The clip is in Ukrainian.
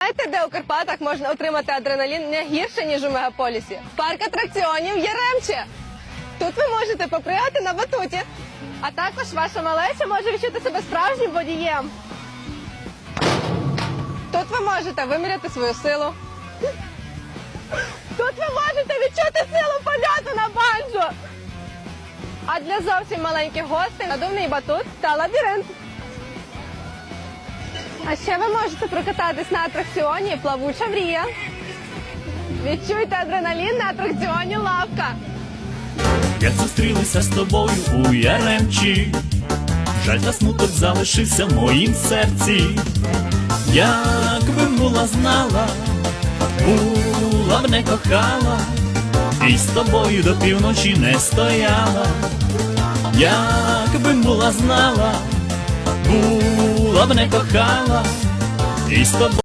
Знаєте, де у Карпатах можна отримати адреналін не гірше, ніж у мегаполісі? Парк атракціонів Яремче. Тут ви можете попригати на батуті. А також ваша малеча може відчути себе справжнім водієм. Тут ви можете виміряти свою силу. Тут ви можете відчути силу польоту на банджо. А для зовсім маленьких гостей надувний батут та лабіринт. А ще ви можете прокататись на атракціоні Плавуча мрія. Відчуйте адреналін на атракціоні Лавка. Як зустрілися з тобою у Яремчі, жаль та смуток залишився в моїм серці. Як би була знала, була б не кохала, і з тобою до півночі не стояла. Як би була знала, була б не кохала, і з тобою.